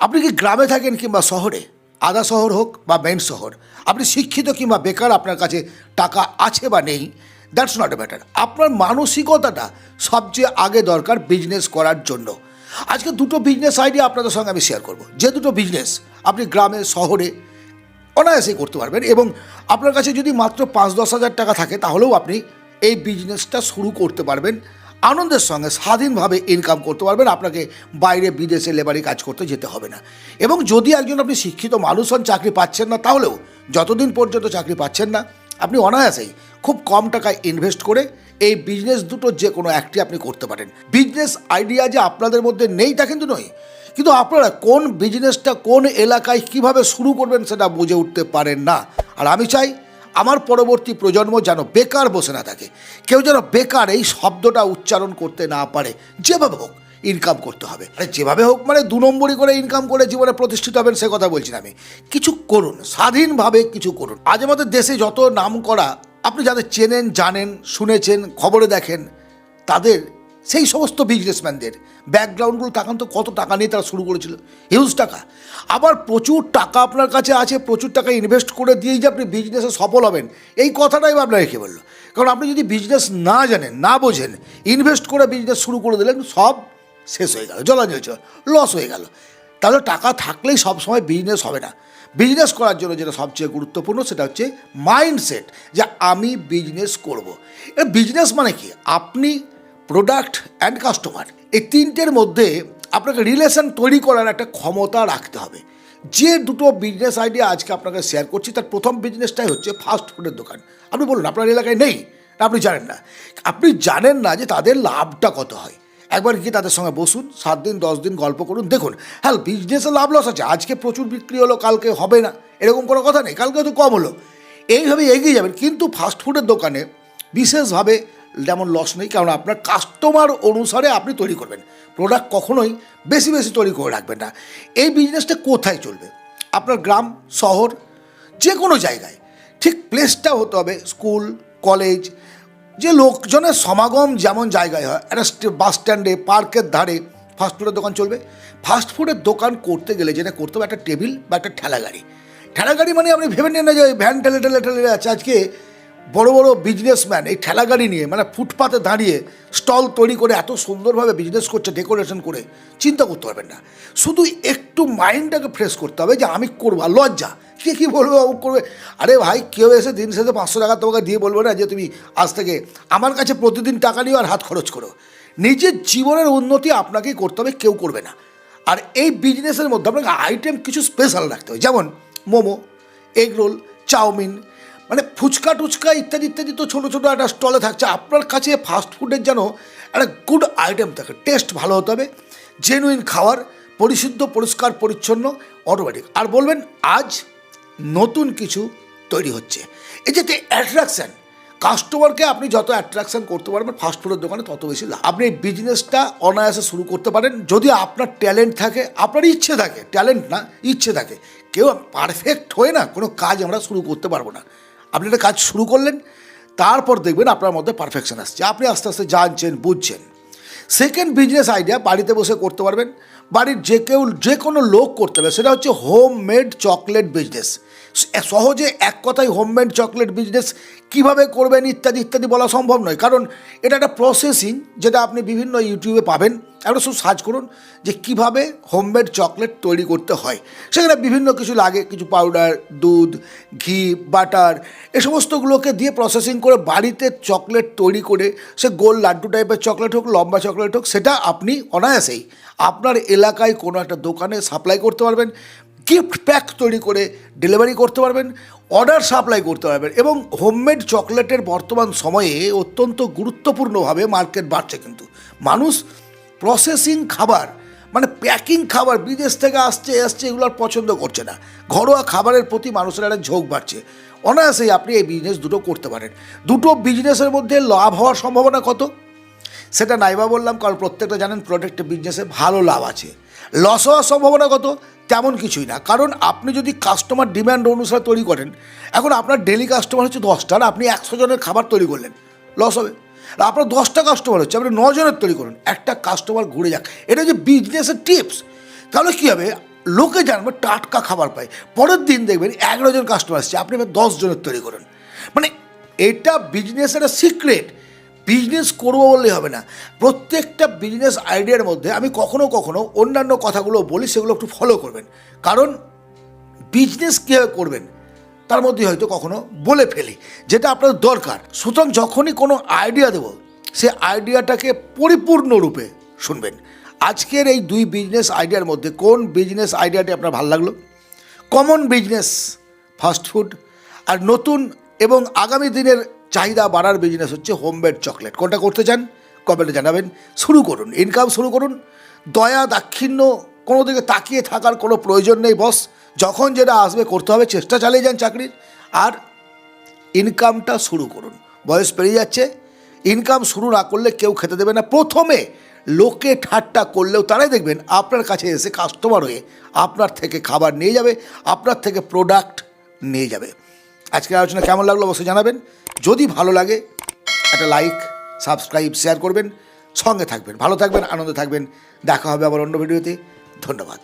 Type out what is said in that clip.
আপনি কি গ্রামে থাকেন কিংবা শহরে? আদা শহর হোক বা মেন শহর, আপনি শিক্ষিত কিংবা বেকার, আপনার কাছে টাকা আছে বা নেই দ্যাটস নট এ ম্যাটার আপনার মানসিকতাটা সবচেয়ে আগে দরকার বিজনেস করার জন্য। আজকে দুটো বিজনেস আইডিয়া আপনাদের সঙ্গে আমি শেয়ার করব। যে দুটো বিজনেস আপনি গ্রামে, শহরে অনায়াসেই করতে পারবেন এবং আপনার কাছে যদি মাত্র পাঁচ দশ হাজার টাকা থাকে, তাহলেও আপনি এই বিজনেসটা শুরু করতে পারবেন। আনন্দের সঙ্গে স্বাধীনভাবে ইনকাম করতে পারবেন। আপনাকে বাইরে বিদেশে লেবারি কাজ করতে যেতে হবে না। এবং যদি একজন আপনি শিক্ষিত মানুষ হন, চাকরি পাচ্ছেন না, তাহলেও যতদিন পর্যন্ত চাকরি পাচ্ছেন না, আপনি অনায়াসেই খুব কম টাকায় ইনভেস্ট করে এই বিজনেস দুটো যে কোনো একটি আপনি করতে পারেন। বিজনেস আইডিয়া যে আপনাদের মধ্যে নেই তা কিন্তু নয়। কিন্তু আপনারা কোন বিজনেসটা কোন এলাকায় কীভাবে শুরু করবেন সেটা বুঝে উঠতে পারেন না। আর আমি চাই আমার পরবর্তী প্রজন্ম যেন বেকার বসে না থাকে। কেউ যেন বেকার এই শব্দটা উচ্চারণ করতে না পারে। যেভাবে হোক ইনকাম করতে হবে। আরে যেভাবে হোক মানে দু নম্বরই করে ইনকাম করে জীবনে প্রতিষ্ঠিত হবেন, সে কথা বলছি আমি। কিছু করুন, স্বাধীনভাবে কিছু করুন। আজ আমাদের দেশে যত নাম করা আপনি যাদের চেনেন, জানেন, শুনেছেন, খবরে দেখেন, তাদের সেই সমস্ত বিজনেসম্যানদের ব্যাকগ্রাউন্ডগুলো তাকান তো, কত টাকা নিয়ে তারা শুরু করেছিল। হিউজ টাকা। আবার প্রচুর টাকা আপনার কাছে আছে, প্রচুর টাকা ইনভেস্ট করে দিয়েই যে আপনি বিজনেসে সফল হবেন। এই কথাটাই আপনার রেখে বলল। কারণ আপনি যদি বিজনেস না জানেন, না বোঝেন ইনভেস্ট করে বিজনেস শুরু করে দিলেন, সব শেষ হয়ে গেল জলাঞ্জলি লস হয়ে গেল। তাহলে টাকা থাকলেই সবসময় বিজনেস হবে না। বিজনেস করার জন্য যেটা সবচেয়ে গুরুত্বপূর্ণ, সেটা হচ্ছে মাইন্ডসেট যে আমি বিজনেস করব। বিজনেস মানে কি? আপনি প্রোডাক্ট অ্যান্ড কাস্টমার এই তিনটের মধ্যে আপনাকে রিলেশন তৈরি করার একটা ক্ষমতা রাখতে হবে। যে দুটো বিজনেস আইডিয়া আজকে আপনাকে শেয়ার করছি, তার প্রথম বিজনেসটাই হচ্ছে ফাস্ট ফুডের দোকান। আপনি বলুন, আপনার এলাকায় নেই? আপনি জানেন না। আপনি জানেন না যে তাদের লাভটা কত হয়। একবার গিয়ে তাদের সঙ্গে বসুন, সাত দিন, দশ দিন গল্প করুন, দেখুন হ্যাঁ বিজনেসে লাভ লস আছে। আজকে প্রচুর বিক্রি হলো, কালকে হবে না। এরকম কোনো কথা নেই, কালকে তো কম হলো। এইভাবে এগিয়ে যাবেন। কিন্তু ফাস্টফুডের দোকানে বিশেষভাবে যেমন লস নেই, কারণ আপনার কাস্টমার অনুসারে আপনি তৈরি করবেন। প্রোডাক্ট কখনোই বেশি বেশি তৈরি করে রাখবেন না। এই বিজনেসটা কোথায় চলবে? আপনার গ্রাম, শহর যে কোনো জায়গায়। ঠিক প্লেসটা হতে হবে স্কুল কলেজ যে লোকজনের সমাগম যেমন জায়গায় হয়, একটা বাস স্ট্যান্ডে পার্কের ধারে ফাস্টফুডের দোকান চলবে। ফাস্টফুডের দোকান করতে গেলে যেটা করতে হবে, একটা টেবিল বা একটা ঠেলা গাড়ি ঠেলা গাড়ি মানে আপনি ভেবে নেন না যে ভ্যান ঠেলে ঠেলে ঠেলে আছে। আজকে বড় বড় বিজনেসম্যান এই ঠেলাগাড়ি নিয়ে মানে ফুটপাতে দাঁড়িয়ে স্টল তৈরি করে এত সুন্দরভাবে বিজনেস করছে ডেকোরেশন করে, চিন্তা করতে পারবেন না। শুধু একটু মাইন্ডটাকে ফ্রেশ করতে হবে যে আমি করব, আর লজ্জা। কে কী বলবে ও করবে? আরে ভাই, কেউ এসে দিন শেষে পাঁচশো টাকা তোমাকে দিয়ে বলবে না যে তুমি আজ থেকে আমার কাছে প্রতিদিন টাকা নিও আর হাত খরচ করো। নিজের জীবনের উন্নতি আপনাকেই করতে হবে, কেউ করবে না। আর এই বিজনেসের মধ্যে আপনাকে আইটেম কিছু স্পেশাল রাখতে হবে। যেমন মোমো এগ রোল চাউমিন মানে ফুচকা টুচকা ইত্যাদি ইত্যাদি তো ছোটো ছোটো একটা স্টলে থাকছে। আপনার কাছে ফাস্ট ফুডের যেন একটা গুড আইটেম থাকে। টেস্ট ভালো হতে হবে। জেনুইন খাওয়ার, পরিশুদ্ধ, পরিষ্কার, পরিচ্ছন্ন অটোমেটিক আর বলবেন, আজ নতুন কিছু তৈরি হচ্ছে। এই যে অ্যাট্রাকশান কাস্টমারকে আপনি যত অ্যাট্রাকশন করতে পারবেন ফাস্টফুডের দোকানে, তত বেশি লাভ। আপনি এই বিজনেসটা অনায়াসে শুরু করতে পারেন। যদি আপনার ট্যালেন্ট থাকে, আপনার ইচ্ছে থাকে ট্যালেন্ট না, ইচ্ছে থাকে, কেউ পারফেক্ট হয়ে না কোনো কাজ আমরা শুরু করতে পারব না। আপনি একটা কাজ শুরু করলেন, তারপর দেখবেন আপনার মধ্যে পারফেকশন আসছে। আপনি আস্তে আস্তে জানছেন, বুঝছেন। সেকেন্ড বিজনেস আইডিয়া বাড়িতে বসে করতে পারবেন। বাড়ির যে কেউ, যে কোনো লোক করতে পারবে সেটা হচ্ছে হোম মেড চকলেট বিজনেস সহজে এক কথায় হোমমেড চকলেট বিজনেস কীভাবে করবেন ইত্যাদি ইত্যাদি বলা সম্ভব নয়। কারণ এটা একটা প্রসেসিং যেটা আপনি বিভিন্ন ইউটিউবে পাবেন। একটা শুধু সার্চ করুন যে কীভাবে হোমমেড চকলেট তৈরি করতে হয়। সেখানে বিভিন্ন কিছু লাগে, কিছু পাউডার দুধ, ঘি বাটার এ সমস্তগুলোকে দিয়ে প্রসেসিং করে বাড়িতে চকলেট তৈরি করে, সে গোল লাড্ডু টাইপের চকলেট হোক, লম্বা চকলেট হোক, সেটা আপনি অনায়াসেই আপনার এলাকায় কোনো একটা দোকানে সাপ্লাই করতে পারবেন। গিফট প্যাক তৈরি করে ডেলিভারি করতে পারবেন অর্ডার সাপ্লাই করতে পারবেন এবং হোমমেড চকলেটের বর্তমান সময়ে অত্যন্ত গুরুত্বপূর্ণভাবে মার্কেট বাড়ছে কিন্তু। মানুষ প্রসেসিং খাবার মানে প্যাকিং খাবার, বিদেশ থেকে আসছে আসছে, এগুলো আর পছন্দ করছে না। ঘরোয়া খাবারের প্রতি মানুষের একটা ঝোঁক বাড়ছে। অনায়াসেই আপনি এই বিজনেস দুটো করতে পারেন। দুটো বিজনেসের মধ্যে লাভ হওয়ার সম্ভাবনা কত? সেটা নাইবা বললাম, কারণ প্রত্যেকটা জানেন প্রোডাক্ট বিজনেসে ভালো লাভ আছে। লস হওয়ার সম্ভাবনা কত? তেমন কিছুই না। কারণ আপনি যদি কাস্টমার ডিম্যান্ড অনুসারে তৈরি করেন, এখন আপনার ডেলি কাস্টমার হচ্ছে দশটা আর আপনি একশো জনের খাবার তৈরি করলেন লস হবে। আর আপনার দশটা কাস্টমার হচ্ছে, আপনি নজনের তৈরি করুন, একটা কাস্টমার ঘুরে যাক। এটা যে বিজনেসের টিপস তাহলে কী হবে? লোকে জানবে টাটকা খাবার পায়। পরের দিন দেখবেন এগারো জন কাস্টমার আসছে, আপনি এবার জনের তৈরি করুন। মানে এটা বিজনেসের সিক্রেট বিজনেস করব বললে হবে না। প্রত্যেকটা বিজনেস আইডিয়ার মধ্যে আমি কখনো কখনো অন্যান্য কথাগুলো বলি, সেগুলো একটু ফলো করবেন। কারণ বিজনেস কীভাবে করবেন, তার মধ্যে হয়তো কখনো বলে ফেলি, যেটা আপনার দরকার। সুতরাং যখনই কোনো আইডিয়া দেবো, সে আইডিয়াটাকে পরিপূর্ণরূপে শুনবেন। আজকের এই দুই বিজনেস আইডিয়ার মধ্যে কোন বিজনেস আইডিয়াটি আপনার ভালো লাগল? কমন বিজনেস ফাস্টফুড আর নতুন এবং আগামী দিনের চাহিদা বাড়ার বিজনেস হচ্ছে হোমমেড চকলেট কোনটা করতে চান? কমেন্টে জানাবেন। শুরু করুন ইনকাম শুরু করুন। দয়া, দাক্ষিণ্য, কোনো দিকে তাকিয়ে থাকার কোনো প্রয়োজন নেই বস যখন যেটা আসবে, করতে হবে, চেষ্টা চালিয়ে যান চাকরির। আর ইনকামটা শুরু করুন। বয়স পেরিয়ে যাচ্ছে। ইনকাম শুরু না করলে কেউ খেতে দেবে না। প্রথমে লোকে ঠাট্টা করলেও তারাই দেখবেন আপনার কাছে এসে কাস্টমার হয়ে আপনার থেকে খাবার নিয়ে যাবে, আপনার থেকে প্রোডাক্ট নিয়ে যাবে। আজকের আলোচনা কেমন লাগল, অবশ্যই জানাবেন। যদি ভালো লাগে, একটা লাইক সাবস্ক্রাইব শেয়ার করবেন, সঙ্গে থাকবেন, ভালো থাকবেন, আনন্দ থাকবেন। দেখা হবে আবার অন্য ভিডিওতে ধন্যবাদ।